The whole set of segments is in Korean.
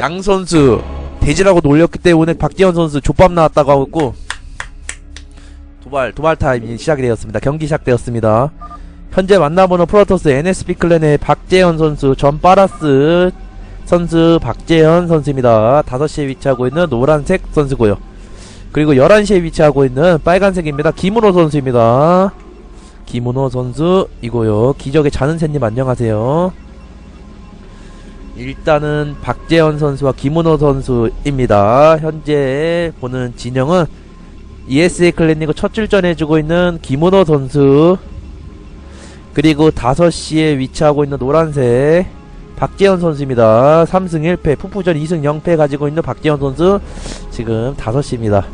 양 선수 대지라고 놀렸기 때문에 박지현 선수 족밥 나왔다고 하고 도발 도발 타임이 시작이 되었습니다. 경기 시작되었습니다. 현재 만나보는 프로토스 NSP 클랜의 박재현 선수, 전 파라스 선수 박재현 선수입니다. 5시에 위치하고 있는 노란색 선수고요. 그리고 11시에 위치하고 있는 빨간색입니다. 김은호 선수입니다. 김은호 선수이고요. 기적의 자는새님 안녕하세요. 일단은 박재현 선수와 김은호 선수입니다. 현재 보는 진영은 ESA 클래닉을 첫 출전 해주고 있는 김은호 선수 그리고 5시에 위치하고 있는 노란색 박재현 선수입니다. 3승 1패, 푸푸전 2승 0패 가지고 있는 박재현 선수 지금 5시입니다.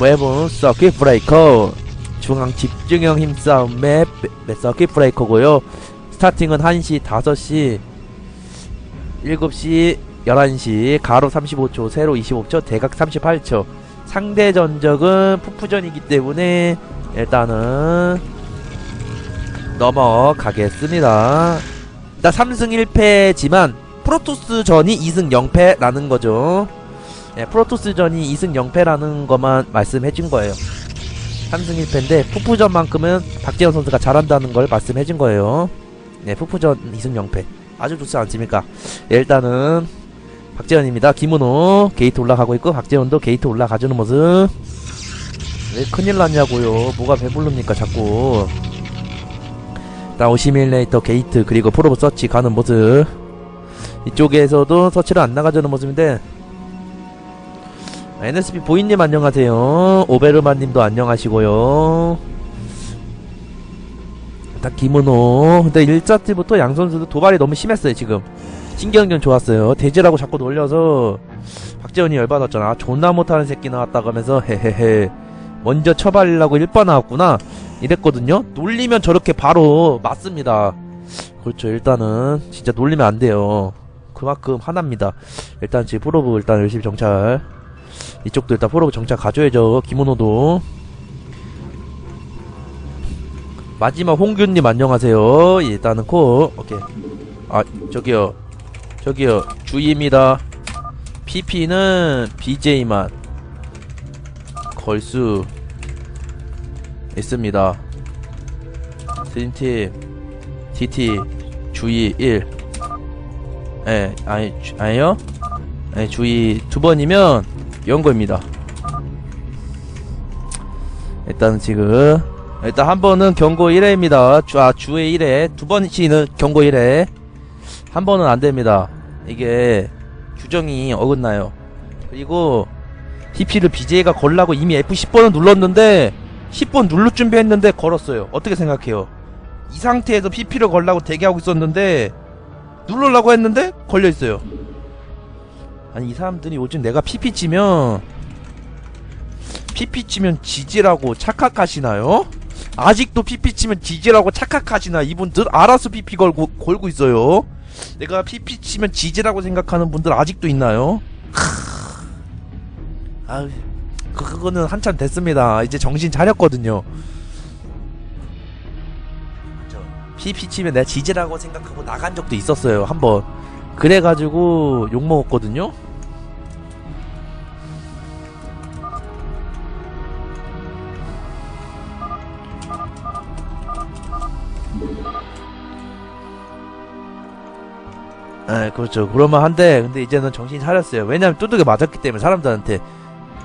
웹은 서킷 브레이커 중앙 집중형 힘싸움 맵, 맵 서킷 브레이커고요. 스타팅은 1시, 5시, 7시, 11시, 가로 35초, 세로 25초, 대각 38초. 상대 전적은 푸푸전이기 때문에 일단은 넘어가겠습니다. 일단 3승 1패지만 프로토스 전이 2승 0패라는 거죠. 예, 프로토스 전이 2승 0패라는 것만 말씀해 준 거예요. 3승 1패인데 푸푸전만큼은 박재현 선수가 잘한다는 걸 말씀해 준 거예요. 네, 푸푸전 2승 0패. 아주 좋지 않습니까? 예, 일단은 박재현입니다. 김은호 게이트 올라가고 있고 박재현도 게이트 올라가주는 모습. 왜 큰일 났냐고요. 뭐가 배부릅니까 자꾸. 나 오시밀레이터 게이트 그리고 프로브 서치 가는 모습. 이쪽에서도 서치를 안 나가주는 모습인데 NSP 보이님 안녕하세요. 오베르만님도 안녕하시고요. 다 김은호. 근데 1자트부터 양 선수도 도발이 너무 심했어요 지금. 신경전 좋았어요. 대지라고 자꾸 놀려서 박재현이 열받았잖아. 존나 못하는 새끼 나왔다고 하면서 헤헤헤. 먼저 처발리려고 1번 나왔구나. 이랬거든요. 놀리면 저렇게 바로 맞습니다. 그렇죠. 일단은 진짜 놀리면 안 돼요. 그만큼 하나입니다. 일단 지금 프로브 일단 열심히 정찰. 이쪽도 일단 프로브 정찰 가져야죠. 김원호도. 마지막 홍균님 안녕하세요. 일단은 코. 오케이. 아 저기요. 저기요. 주의입니다. PP는 BJ만 걸 수 있습니다. 스팀팀 TT 주의 1. 예, 아니, 주, 아니요? 예, 주의 두 번이면 연거입니다. 일단 지금 일단 한 번은 경고 1회입니다. 주, 아, 주의 1회. 두 번씩은 경고 1회. 한 번은 안 됩니다. 이게 규정이 어긋나요. 그리고 TP를 BJ가 걸라고 이미 F10번을 눌렀는데 10번 누를 준비했는데 걸었어요. 어떻게 생각해요? 이 상태에서 PP를 걸라고 대기하고 있었는데 누르려고 했는데 걸려 있어요. 아니 이 사람들이 요즘 내가 PP 치면 PP 치면 지지라고 착각하시나요? 아직도 PP 치면 지지라고 착각하시나 이분들 알아서 PP 걸고 걸고 있어요. 내가 PP 치면 지지라고 생각하는 분들 아직도 있나요? 아, 그 그거는 한참 됐습니다. 이제 정신 차렸거든요. PP 치면 내가 지지라고 생각하고 나간 적도 있었어요. 한번. 그래가지고 욕 먹었거든요. 에 그렇죠. 그러면 한데 근데 이제는 정신 차렸어요. 왜냐면 뚜둑에 맞았기 때문에 사람들한테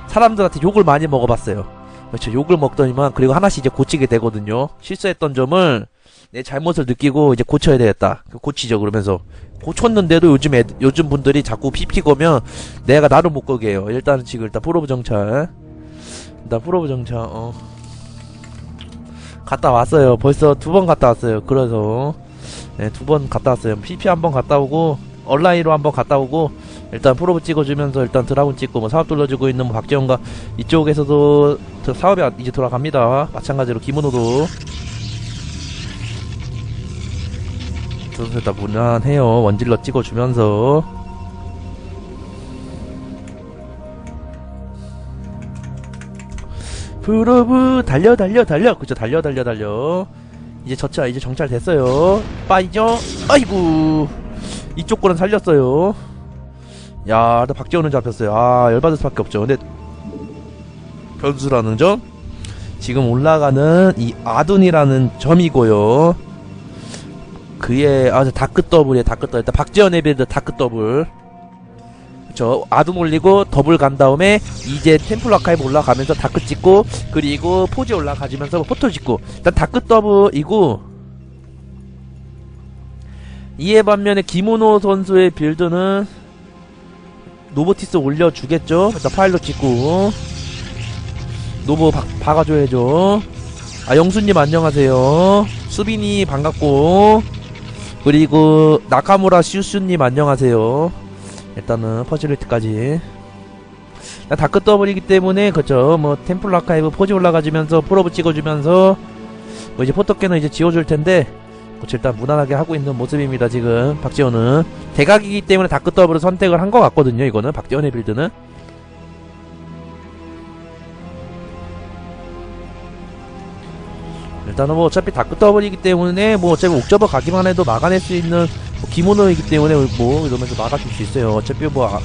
사람들한테 욕을 많이 먹어봤어요. 그렇죠. 욕을 먹더니만 그리고 하나씩 이제 고치게 되거든요. 실수했던 점을 내 잘못을 느끼고 이제 고쳐야 되겠다. 그 고치죠. 그러면서 고쳤는데도 요즘 애, 요즘 분들이 자꾸 피피 거면 내가 나를 못 거게 해요. 일단은 지금 일단 프로브 정찰. 일단 프로브 정찰. 어. 갔다 왔어요. 벌써 두 번 갔다 왔어요. 그래서 네, 두 번 갔다 왔어요. PP 한 번 갔다 오고 온라인으로 한 번 갔다 오고 일단 프로브 찍어주면서 일단 드라군 찍고 뭐 사업 돌려주고 있는 뭐 박재원과 이쪽에서도 저 사업이 아- 이제 돌아갑니다. 마찬가지로 김은호도 선수 다 무난해요. 원질러 찍어주면서 프로브 달려 달려 달려 그죠 달려 달려 달려 이제 저차 이제 정찰 됐어요 빠이죠 아이고 이쪽 거는 살렸어요. 야, 일단 박재호는 잡혔어요. 아, 열받을 수밖에 없죠. 근데 변수라는 점 지금 올라가는 이 아둔이라는 점이고요. 그의 아 다크 더블이에요. 다크 더블. 일단 박재현 에비드 다크 더블. 저 아둔 올리고 더블 간 다음에 이제 템플 아카이브 올라가면서 다크 찍고 그리고 포지 올라가지면서 포토 찍고 일단 다크 더블이고 이에 반면에 김은호 선수의 빌드는 노보티스 올려주겠죠. 일단 파일럿 찍고 노보 박, 박아줘야죠. 아 영수님 안녕하세요. 수빈이 반갑고 그리고 나카무라 슈슈님 안녕하세요. 일단은 퍼즐리트까지. 다크 더블이기 때문에 그죠 뭐 템플 아카이브 포지 올라가주면서 프로브 찍어주면서 뭐 이제 포토캐는 이제 지워줄 텐데 뭐 일단 무난하게 하고 있는 모습입니다 지금. 박지원은. 대각이기 때문에 다크 더블을 선택을 한 것 같거든요 이거는. 박지원의 빌드는. 일단은 뭐 어차피 다크 더블이기 때문에 뭐 어차피 옥저버 가기만 해도 막아낼 수 있는 뭐 기모노이기 때문에 뭐 이러면서 막아줄 수 있어요. 어차피 뭐 아,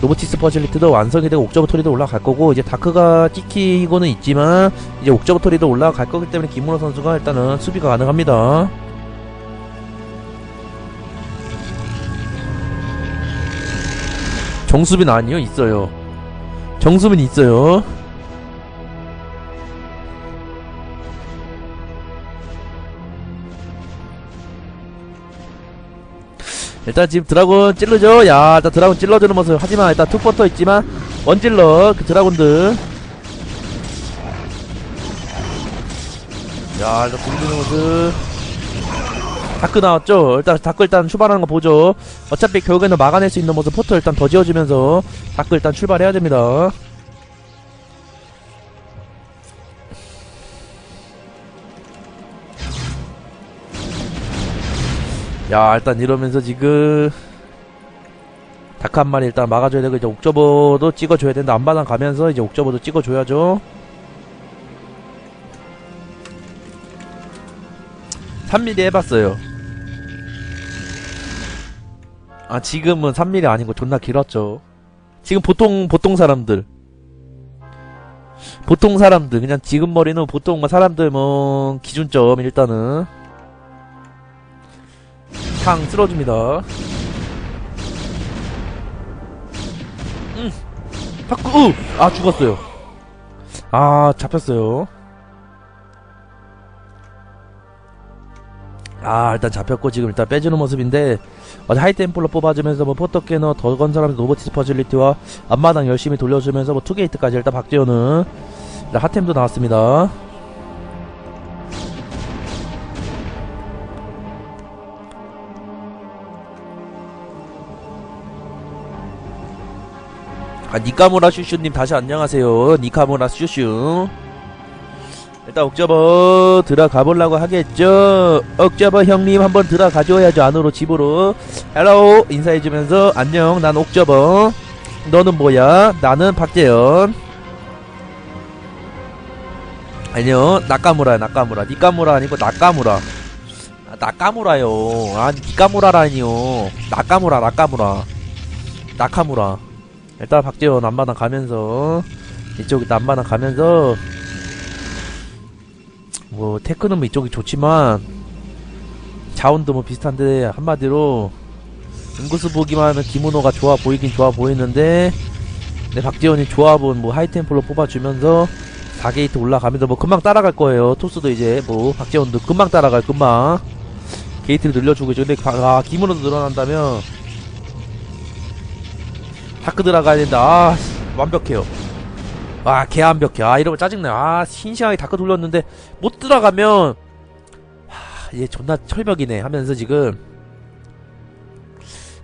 로보티스 퍼즐리트도 완성이 되고 옥저버 토리도 올라갈 거고 이제 다크가 찍히고는 있지만 이제 옥저버 토리도 올라갈 거기 때문에 김문호 선수가 일단은 수비가 가능합니다. 정수빈 아니요? 있어요. 정수빈 있어요 일단 지금 드라곤 찔르죠? 야 일단 드라곤 찔러주는 모습. 하지만 일단 투포터 있지만 원질러 그 드라곤들. 야 일단 굴리는 모습. 다크 나왔죠? 일단 다크 일단 출발하는 거 보죠. 어차피 결국에는 막아낼 수 있는 모습 포터 일단 더 지어주면서 다크 일단 출발해야 됩니다 야 일단 이러면서 지금 다크 한 마리 일단 막아줘야 되고 이제 옥저버도 찍어줘야 되는데 안바당 가면서 이제 옥저버도 찍어줘야죠. 3mm 해봤어요. 아 지금은 3mm 아니고 존나 길었죠. 지금 보통 보통 사람들. 보통 사람들. 그냥 지금 머리는 보통 뭐 사람들 뭐 기준점 일단은 탕 쓸어줍니다. 음, 파쿠, 으! 아 죽었어요. 아 잡혔어요. 아 일단 잡혔고 지금 일단 빼주는 모습인데 어제 하이템플러 뽑아주면서 뭐 포터캐너 더 건설하면서 노버티스 퍼즐리티와 앞마당 열심히 돌려주면서 뭐 투게이트까지 일단 박재현은 일단 핫템도 나왔습니다. 아, 니카무라 슈슈님 다시 안녕하세요. 니카무라 슈슈. 일단 옥저버 들어가 보려고 하겠죠. 옥저버 형님 한번 들어가줘야죠. 안으로 집으로. 헬로우 인사해주면서 안녕. 난 옥저버. 너는 뭐야? 나는 박재현. 안녕. 나카무라야 나카무라. 니카무라 아니고 나카무라. 아, 나카무라요. 아 니카무라라니요. 나카무라 나카무라. 나카무라. 일단 박재원 앞마당 가면서 이쪽 앞마당 가면서 뭐 테크는 뭐 이쪽이 좋지만 자원도 뭐 비슷한데 한마디로 인구수 보기만 하면 김은호가 좋아 보이긴 좋아 보이는데 내 박재원이 조합은 뭐 하이템플로 뽑아주면서 4게이트 올라가면서 뭐 금방 따라갈 거예요. 토스도 이제 뭐 박재원도 금방 따라갈 금방. 게이트를 늘려주고 있죠. 근데 아 김은호도 늘어난다면 다크 들어가야 된다. 아, 완벽해요. 아, 개 완벽해. 아, 이러면 짜증나요. 아, 신시하게 다크 돌렸는데, 못 들어가면, 하, 얘 존나 철벽이네. 하면서 지금,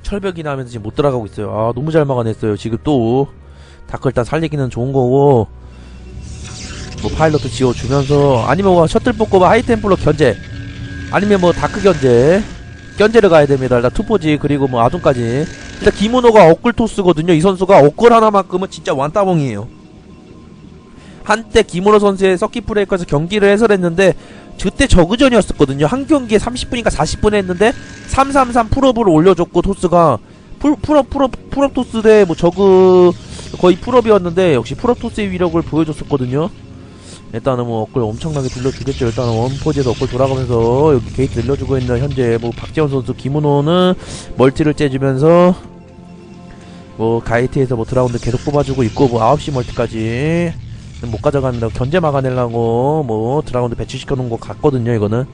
철벽이나 하면서 지금 못 들어가고 있어요. 아, 너무 잘 막아냈어요. 지금 또, 다크 일단 살리기는 좋은 거고, 뭐 파일럿도 지워주면서, 아니면 뭐 셔틀 뽑고 뭐 하이템플러 견제, 아니면 뭐 다크 견제, 견제를 가야 됩니다. 일단 투포지, 그리고 뭐 아둔까지. 일단 김은호가 억글 토스거든요. 이 선수가 억글 하나만큼은 진짜 완따봉이에요. 한때 김은호 선수의 서킷 브레이커에서 경기를 해설했는데 그때 저그전이었었거든요. 한 경기에 30분인가 40분 했는데 333 풀업을 올려줬고 토스가 풀, 풀업 풀업 풀업 토스 대뭐 저그 거의 풀업이었는데 역시 풀업 토스의 위력을 보여줬었거든요. 일단은 뭐 업글 엄청나게 돌려주겠죠. 일단은 원포지에서 업글 돌아가면서 여기 게이트 늘려주고 있는 현재 뭐 박지원 선수 김은호는 멀티를 째주면서 뭐 가이트에서 뭐 드라운드 계속 뽑아주고 있고 뭐 9시 멀티까지 못 가져갑니다. 견제 막아내려고 뭐 드라운드 배치시켜 놓은 것 같거든요. 이거는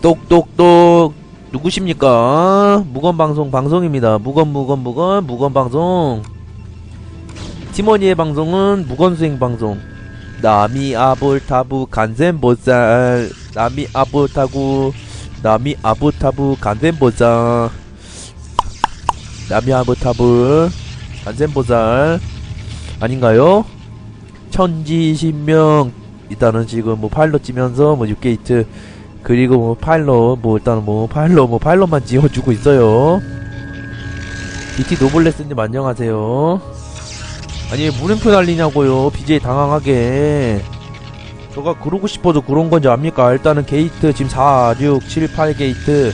똑똑똑 누구십니까? 무건방송 방송입니다. 무건 무건 무건 무건방송. 티모니의 방송은 무건수행 방송. 나미 아볼타부 간센 보살 나미 아볼타구. 나미 아볼타부 간센 보살 나미 아볼타부 간센 보살 아닌가요? 천지신명. 일단은 지금 뭐 파일럿 찌면서 뭐 6게이트 그리고 뭐 파일럿 뭐 일단은 뭐 파일럿 뭐 파일럿만 지어주고 있어요. BT 노블레스님 안녕하세요. 아니 왜 물음표 날리냐고요? BJ 당황하게. 저가 그러고 싶어도 그런 건지 압니까? 일단은 게이트 지금 4, 6, 7, 8 게이트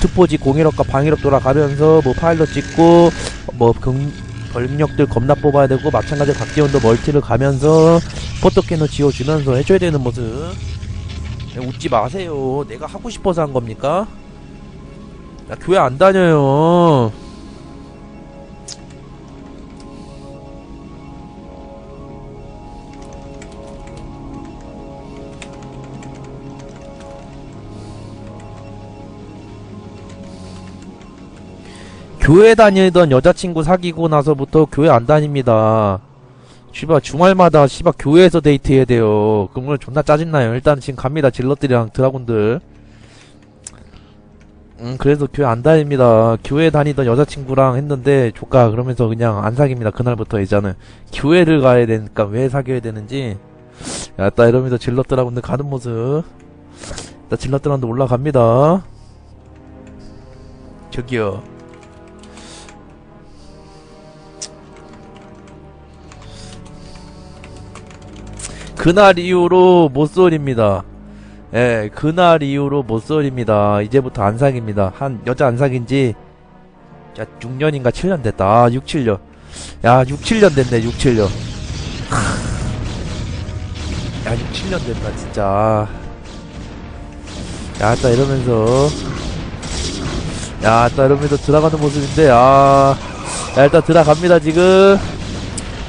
투포지 공일업과 방일업 돌아가면서 뭐 파일럿 찍고 뭐 경, 병력들 겁나 뽑아야 되고 마찬가지로 박지원도 멀티를 가면서 포토캐너 지어주면서 해줘야 되는 모습 웃지 마세요 내가 하고 싶어서 한 겁니까? 나 교회 안 다녀요 교회 다니던 여자친구 사귀고 나서부터 교회 안 다닙니다. 씨발 주말마다 씨발 교회에서 데이트해야 돼요. 그러면 존나 짜증나요. 일단 지금 갑니다. 질럿들이랑 드라군들. 음 그래서 교회 안 다닙니다. 교회 다니던 여자친구랑 했는데 조카 그러면서 그냥 안 사깁니다. 그날부터 이제는 교회를 가야 되니까 왜 사귀어야 되는지. 야따 이러면서 질럿 드라군들 가는 모습. 나 질럿 드라군들 올라갑니다. 저기요. 그날 이후로 못 쏠입니다. 예, 그날 이후로 못 쏠입니다. 이제부터 안 사깁니다. 한, 여자 안 사귄 지, 자, 6년인가 7년 됐다. 아, 6, 7년. 야, 6, 7년 됐네, 6, 7년. 야, 6, 7년 됐다, 진짜. 야, 딱 이러면서. 야, 딱 이러면서 들어가는 모습인데, 아. 야, 일단 들어갑니다, 지금.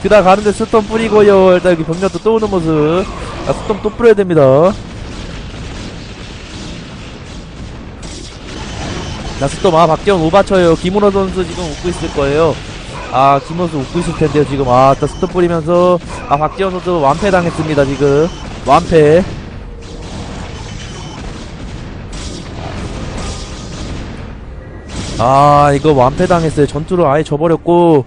들어가는데 스톰 뿌리고요. 일단 여기 병력도 또 오는 모습. 아, 스톰 또 뿌려야 됩니다. 자, 스톰, 아, 박지원 오바쳐요. 김은호 선수 지금 웃고 있을 거예요. 아, 김은호 선수 웃고 있을 텐데요, 지금. 아, 또 스톰 뿌리면서. 아, 박지원 선수 완패 당했습니다, 지금. 완패. 아, 이거 완패 당했어요. 전투를 아예 져버렸고.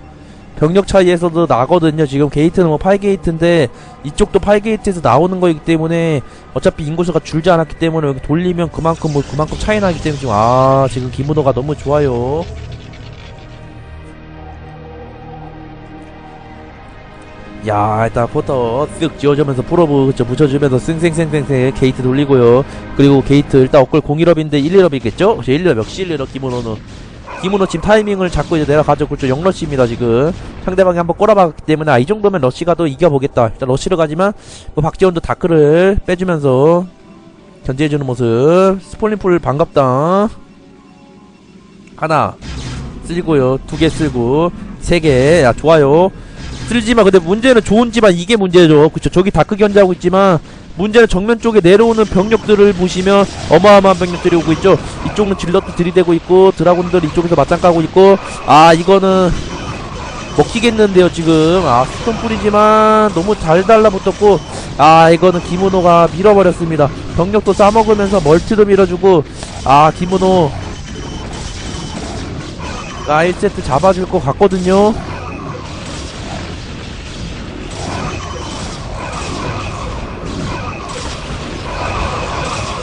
병력 차이에서도 나거든요. 지금 게이트는 뭐 8게이트인데 이쪽도 8게이트에서 나오는 거이기 때문에 어차피 인구수가 줄지 않았기 때문에 여기 돌리면 그만큼 뭐 그만큼 차이 나기 때문에 지금 아 지금 김우도가 너무 좋아요. 야 일단 포터 쓱 지어주면서 프로브 그쵸 붙여주면서 쌩쌩쌩쌩쌩 게이트 돌리고요 그리고 게이트 일단 업글 01업인데 11업이겠죠? 1업 역시 1업 김은호는 김은호 지금 타이밍을 잡고 이제 내려가죠. 그렇죠. 영러시입니다, 지금. 상대방이 한번 꼬라박기 때문에, 아, 이 정도면 러시가 더 이겨보겠다. 일단 러시를 가지만, 뭐, 박지원도 다크를 빼주면서, 견제해주는 모습. 스폴린풀 반갑다. 하나, 쓸고요. 두 개 쓸고, 세 개. 야, 좋아요. 쓸지만, 근데 문제는 좋은지만 이게 문제죠. 그쵸. 저기 다크 견제하고 있지만, 문제는 정면 쪽에 내려오는 병력들을 보시면 어마어마한 병력들이 오고 있죠. 이쪽은 질럿도 들이대고 있고 드라군들 이쪽에서 맞짱 까고 있고 아 이거는 먹히겠는데요 지금 아 스톤 뿌리지만 너무 잘 달라붙었고 아 이거는 김은호가 밀어버렸습니다. 병력도 싸먹으면서 멀티도 밀어주고 아 김은호 아 1세트 잡아줄 것 같거든요.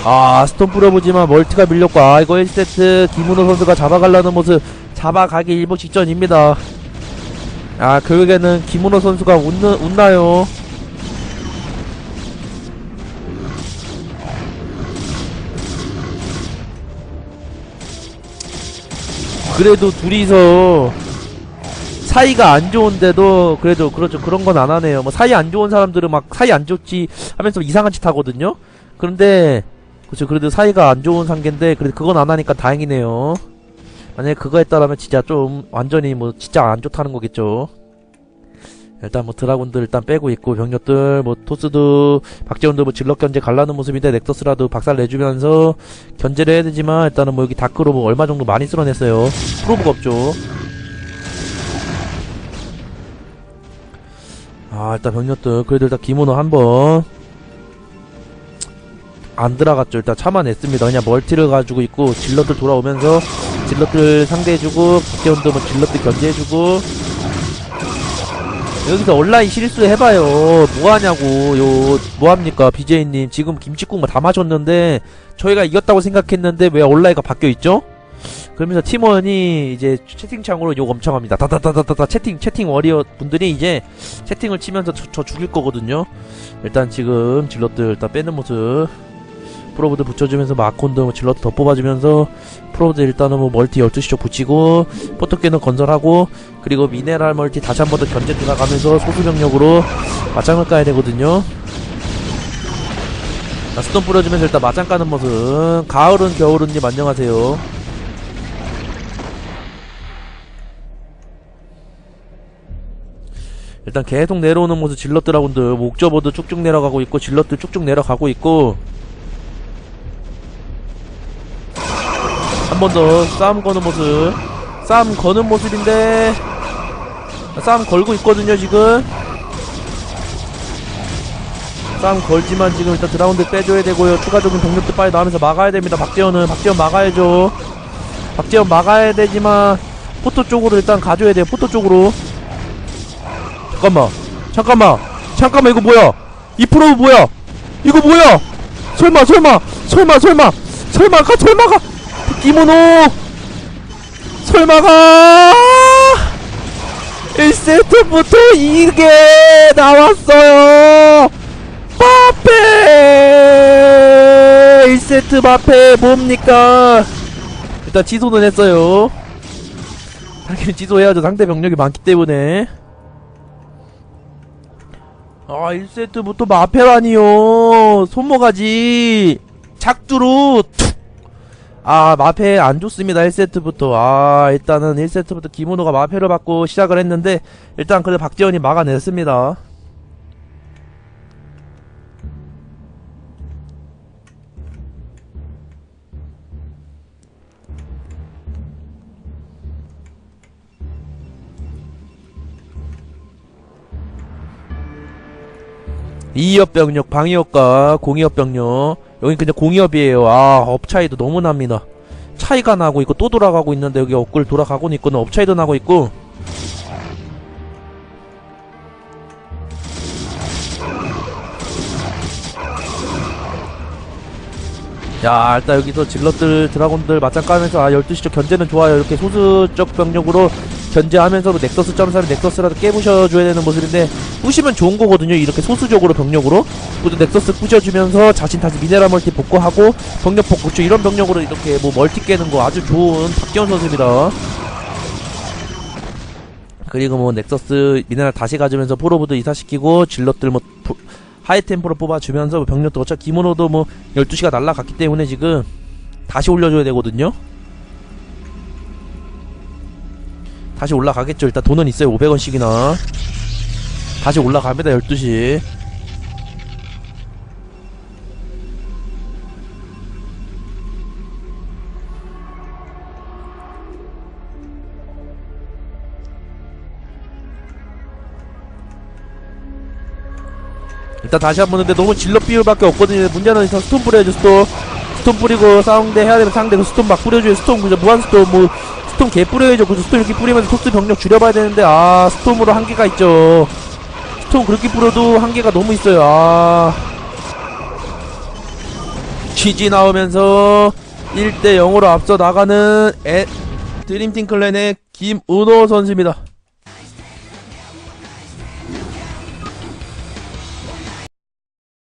아 스톤 뿌려보지만 멀티가 밀렸고 아 이거 1세트 김은호 선수가 잡아가려는 모습 잡아가기 일보 직전입니다. 아 결국에는 김은호 선수가 웃는, 웃나요? 그래도 둘이서 사이가 안 좋은데도 그래도 그렇죠. 그런 건 안 하네요. 뭐 사이 안 좋은 사람들은 막 사이 안 좋지 하면서 이상한 짓 하거든요. 그런데 그렇죠 그래도 사이가 안 좋은 관계인데 그래도 그건 안 하니까 다행이네요. 만약에 그거 했다라면 진짜 좀 완전히 뭐 진짜 안 좋다는 거겠죠. 일단 뭐 드라군들 일단 빼고 있고 병력들 뭐 토스도 박재훈도 뭐 질럿 견제 갈라는 모습인데 넥서스라도 박살 내주면서 견제를 해야 되지만 일단은 뭐 여기 다크로 뭐 얼마 정도 많이 쓸어냈어요. 프로브가 없죠. 아 일단 병력들. 그래도 일단 김은호 한번 안 들어갔죠 일단 참아냈습니다. 그냥 멀티를 가지고 있고 질럿들 돌아오면서 질럿들 상대해주고 박재훈도 뭐 질럿들 견제해주고. 여기서 온라인 실수 해봐요. 뭐하냐고. 요 뭐합니까? BJ님. 지금 김치국물 다 마셨는데 저희가 이겼다고 생각했는데 왜 온라인가 바뀌어있죠? 그러면서 팀원이 이제 채팅창으로 욕 엄청 합니다. 다다다다다다. 채팅 채팅 워리어 분들이 이제 채팅을 치면서 저, 저 죽일 거거든요. 일단 지금 질럿들 일단 빼는 모습 프로브드 붙여주면서 마콘도 뭐 질럿 더 뽑아주면서 프로브드 일단은 뭐 멀티 12시 쪽 붙이고 포토게는 건설하고 그리고 미네랄 멀티 다시 한 번 더 견제 들어가면서 소수 병력으로 맞짱을 까야 되거든요. 자, 스톤 뿌려주면서 일단 맞짱 까는 모습. 가을은 겨울은님 안녕하세요. 일단 계속 내려오는 모습 질럿 드라군들 목저버도 쭉쭉 내려가고 있고 질럿들 쭉쭉 내려가고 있고 번 더 싸움 거는 모습. 싸움 거는 모습인데 싸움 걸고 있거든요 지금. 싸움 걸지만 지금 일단 드라운드 빼줘야 되고요. 추가적인 병력도 빨리 나오면서 막아야 됩니다. 박재현은 박재현 막아야죠. 박재현 막아야 되지만 포토 쪽으로 일단 가줘야 돼요 포토 쪽으로. 잠깐만. 잠깐만. 잠깐만 이거 뭐야? 이 프로 뭐야? 이거 뭐야? 설마 설마 설마 설마. 설마가 설마가 이모노! 설마가! 1세트부터 이게 나왔어요! 마페! 1세트 마페 뭡니까? 일단 취소는 했어요. 당연히 취소해야죠. 상대 병력이 많기 때문에. 아 1세트부터 마페라니요. 손모가지. 작두로 툭. 아 마페 안 좋습니다 1세트부터. 아 일단은 1세트부터 김은호가 마페를 받고 시작을 했는데 일단 그래 박재현이 막아냈습니다. 이업 병력 방위업과 공이업 병력 여긴 그냥 공이업이에요. 아 업 차이도 너무 납니다. 차이가 나고 있고 또 돌아가고 있는데 여기 업글 돌아가고는 있고는 업 차이도 나고 있고. 야 일단 여기서 질럿들 드라곤들 맞짱 까면서 아 12시 쪽 견제는 좋아요. 이렇게 소수적 병력으로 견제하면서도 넥서스 점사를 넥서스라도 깨부셔줘야 되는 모습인데 부시면 좋은 거거든요. 이렇게 소수적으로 병력으로. 그리고 넥서스 부셔주면서 자신 다시 미네랄 멀티 복구하고 병력 복구죠. 이런 병력으로 이렇게 뭐 멀티 깨는 거 아주 좋은 박지원 선수입니다. 그리고 뭐 넥서스 미네랄 다시 가주면서 프로브도 이사시키고 질럿들 뭐 부- 하이템포로 뽑아주면서 뭐 병력도 어차피 기모노도 뭐 12시가 날라갔기 때문에 지금 다시 올려줘야 되거든요. 다시 올라가겠죠. 일단 돈은 있어요. 500원씩이나 다시 올라갑니다 12시. 일단 다시 한번 근데 너무 질럿 비율밖에 없거든요. 문제는 일단 스톤 뿌려야죠 스톤. 스톤 뿌리고 싸움대 해야 되면 상대가 스톤 막 뿌려줘요. 스톤 그죠 무한 스톤 뭐 스톤 개 뿌려야죠. 그죠 스톤 이렇게 뿌리면서 토스 병력 줄여봐야 되는데 아 스톰으로 한계가 있죠 스톤 그렇게 뿌려도 한계가 너무 있어요. 아. GG 나오면서 1대 0으로 앞서 나가는 에, 드림팀 클랜의 김은호 선수입니다